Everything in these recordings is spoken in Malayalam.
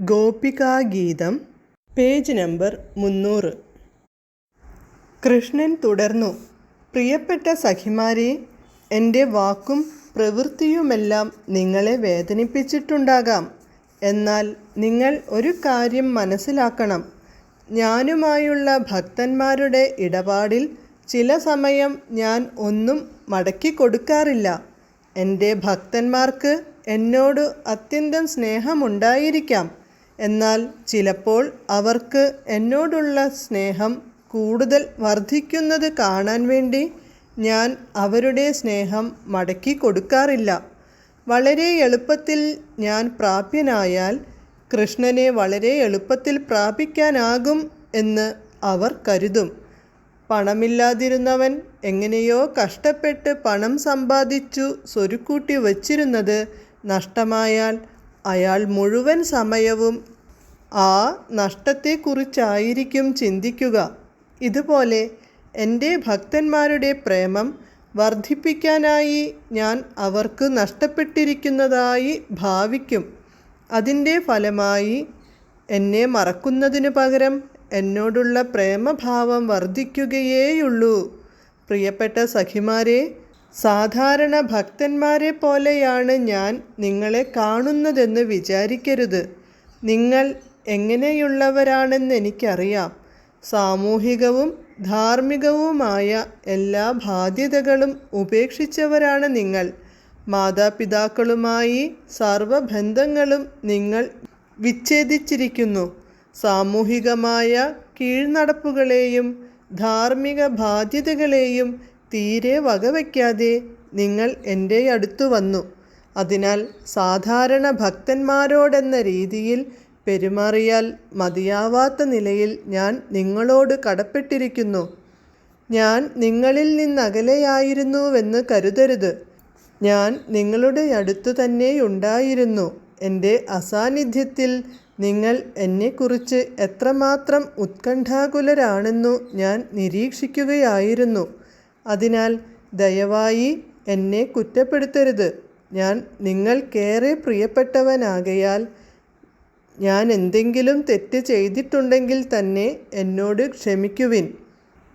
ഗോപികാഗീതം പേജ് നമ്പർ മുന്നൂറ്. കൃഷ്ണൻ തുടർന്നു. പ്രിയപ്പെട്ട സഖിമാരെ എന്റെ വാക്കും പ്രവൃത്തിയുമെല്ലാം നിങ്ങളെ വേദനിപ്പിച്ചിട്ടുണ്ടാകാം. എന്നാൽ നിങ്ങൾ ഒരു കാര്യം മനസ്സിലാക്കണം. ഞാനുമായുള്ള ഭക്തന്മാരുടെ ഇടപാടിൽ ചില സമയം ഞാൻ ഒന്നും മടക്കി കൊടുക്കാറില്ല. എന്റെ ഭക്തന്മാർക്ക് എന്നോട് അത്യന്തം സ്നേഹമുണ്ടായിരിക്കാം. എന്നാൽ ചിലപ്പോൾ അവർക്ക് എന്നോടുള്ള സ്നേഹം കൂടുതൽ വർദ്ധിക്കുന്നത് കാണാൻ വേണ്ടി ഞാൻ അവരുടെ സ്നേഹം മടക്കി കൊടുക്കാറില്ല. വളരെ എളുപ്പത്തിൽ ഞാൻ പ്രാപ്യനായാൽ കൃഷ്ണനെ വളരെ എളുപ്പത്തിൽ പ്രാപിക്കാനാകും എന്ന് അവർ കരുതും. പണമില്ലാതിരുന്നവൻ എങ്ങനെയോ കഷ്ടപ്പെട്ട് പണം സമ്പാദിച്ചു സ്വരുക്കൂട്ടി വച്ചിരുന്നത് നഷ്ടമായാൽ അയാൾ മുഴുവൻ സമയവും ആ നഷ്ടത്തെക്കുറിച്ചായിരിക്കും ചിന്തിക്കുക. ഇതുപോലെ എന്റെ ഭക്തന്മാരുടെ പ്രേമം വർദ്ധിപ്പിക്കാനായി ഞാൻ അവർക്ക് നഷ്ടപ്പെട്ടിരിക്കുന്നതായി ഭാവിക്കും. അതിന്റെ ഫലമായി എന്നെ മറക്കുന്നതിനു പകരം എന്നോടുള്ള പ്രേമഭാവം വർദ്ധിക്കുകയേയുള്ളൂ. പ്രിയപ്പെട്ട സഖിമാരെ സാധാരണ ഭക്തന്മാരെ പോലെയാണ് ഞാൻ നിങ്ങളെ കാണുന്നതെന്ന് വിചാരിക്കരുത്. നിങ്ങൾ എങ്ങനെയുള്ളവരാണെന്ന് എനിക്കറിയാം. സാമൂഹികവും ധാർമ്മികവുമായ എല്ലാ ബാധ്യതകളും ഉപേക്ഷിച്ചവരാണ് നിങ്ങൾ. മാതാപിതാക്കളുമായി സർവബന്ധങ്ങളും നിങ്ങൾ വിച്ഛേദിച്ചിരിക്കുന്നു. സാമൂഹികമായ കീഴ്നടപ്പുകളെയും ധാർമ്മിക ബാധ്യതകളെയും തീരെ വകവയ്ക്കാതെ നിങ്ങൾ എന്റെ അടുത്തു വന്നു. അതിനാൽ സാധാരണ ഭക്തന്മാരോടെന്ന രീതിയിൽ പെരുമാറിയാൽ മതിയാവാത്ത നിലയിൽ ഞാൻ നിങ്ങളോട് കടപ്പെട്ടിരിക്കുന്നു. ഞാൻ നിങ്ങളിൽ നിന്നകലെയായിരുന്നുവെന്ന് കരുതരുത്. ഞാൻ നിങ്ങളുടെ അടുത്തു തന്നെയുണ്ടായിരുന്നു. എന്റെ അസാന്നിധ്യത്തിൽ നിങ്ങൾ എന്നെക്കുറിച്ച് എത്രമാത്രം ഉത്കണ്ഠാകുലരാണെന്നു ഞാൻ നിരീക്ഷിക്കുകയായിരുന്നു. അതിനാൽ ദയവായി എന്നെ കുറ്റപ്പെടുത്തരുത്. ഞാൻ നിങ്ങൾക്കേറെ പ്രിയപ്പെട്ടവനാകയാൽ ഞാൻ എന്തെങ്കിലും തെറ്റ് ചെയ്തിട്ടുണ്ടെങ്കിൽ തന്നെ എന്നോട് ക്ഷമിക്കുവിൻ.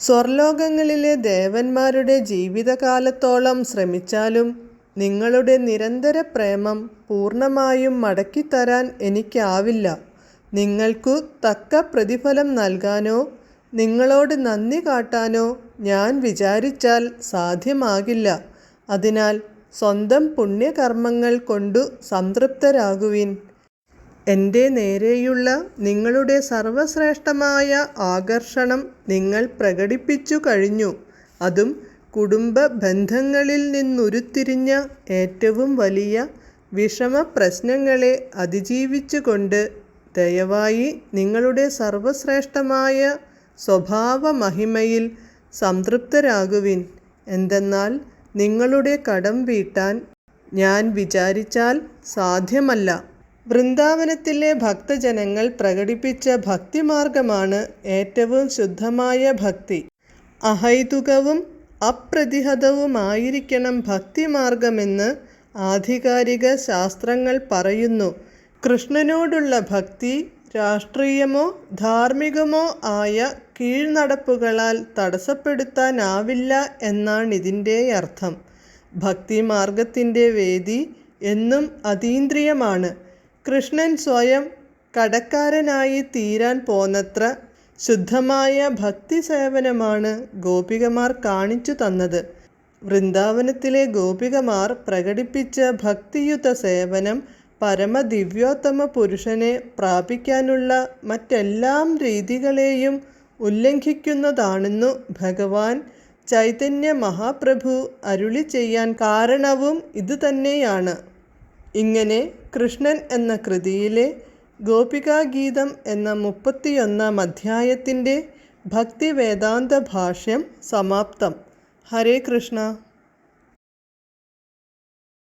സ്വർലോകങ്ങളിലെ ദേവന്മാരുടെ ജീവിതകാലത്തോളം ശ്രമിച്ചാലും നിങ്ങളുടെ നിരന്തര പ്രേമം പൂർണമായും മടക്കിത്തരാൻ എനിക്കാവില്ല. നിങ്ങൾക്കു തക്ക പ്രതിഫലം നൽകാനോ നിങ്ങളോട് നന്ദി കാട്ടാനോ ഞാൻ വിചാരിച്ചാൽ സാധ്യമാകില്ല. അതിനാൽ സ്വന്തം പുണ്യകർമ്മങ്ങൾ കൊണ്ടു സംതൃപ്തരാകുവിൻ. എന്റെ നേരെയുള്ള നിങ്ങളുടെ സർവശ്രേഷ്ഠമായ ആകർഷണം നിങ്ങൾ പ്രകടിപ്പിച്ചു കഴിഞ്ഞു. അതും കുടുംബ ബന്ധങ്ങളിൽ നിന്നുരുത്തിരിഞ്ഞ ഏറ്റവും വലിയ വിഷമ പ്രശ്നങ്ങളെ അതിജീവിച്ചുകൊണ്ട് ദയവായി നിങ്ങളുടെ സർവശ്രേഷ്ഠമായ സ്വഭാവ മഹിമയിൽ സംതൃപ്തരാകുവിൻ. എന്തെന്നാൽ നിങ്ങളുടെ കടം വീട്ടാൻ ഞാൻ വിചാരിച്ചാൽ സാധ്യമല്ല. വൃന്ദാവനത്തിലെ ഭക്തജനങ്ങൾ പ്രകടിപ്പിച്ച ഭക്തിമാർഗമാണ് ഏറ്റവും ശുദ്ധമായ ഭക്തി. അഹൈതുകവും അപ്രതിഹതവുമായിരിക്കണം ഭക്തിമാർഗമെന്ന് ആധികാരിക ശാസ്ത്രങ്ങൾ പറയുന്നു. കൃഷ്ണനോടുള്ള ഭക്തി രാഷ്ട്രീയമോ ധാർമ്മികമോ ആയ കീഴ്നടപ്പുകളാൽ തടസ്സപ്പെടുത്താനാവില്ല എന്നാണിതിന്റെ അർത്ഥം. ഭക്തിമാർഗത്തിന്റെ വേദി എന്നും അതീന്ദ്രിയമാണ്. കൃഷ്ണൻ സ്വയം കടക്കാരനായി തീരാൻ പോന്നത്ര ശുദ്ധമായ ഭക്തി സേവനമാണ് ഗോപികമാർ കാണിച്ചു തന്നത്. വൃന്ദാവനത്തിലെ ഗോപികമാർ പ്രകടിപ്പിച്ച ഭക്തിയുത സേവനം പരമദിവ്യോത്തമ പുരുഷനെ പ്രാപിക്കാനുള്ള മറ്റെല്ലാം രീതികളെയും ഉല്ലംഘിക്കുന്നതാണെന്നു ഭഗവാൻ ചൈതന്യ മഹാപ്രഭു അരുളി ചെയ്യാൻ കാരണവും ഇതുതന്നെയാണ്. ഇങ്ങനെ കൃഷ്ണൻ എന്ന കൃതിയിലെ ഗോപികാഗീതം എന്ന മുപ്പത്തിയൊന്നാം അധ്യായത്തിന്റെ ഭക്തിവേദാന്ത ഭാഷ്യം സമാപ്തം. ഹരേ കൃഷ്ണ.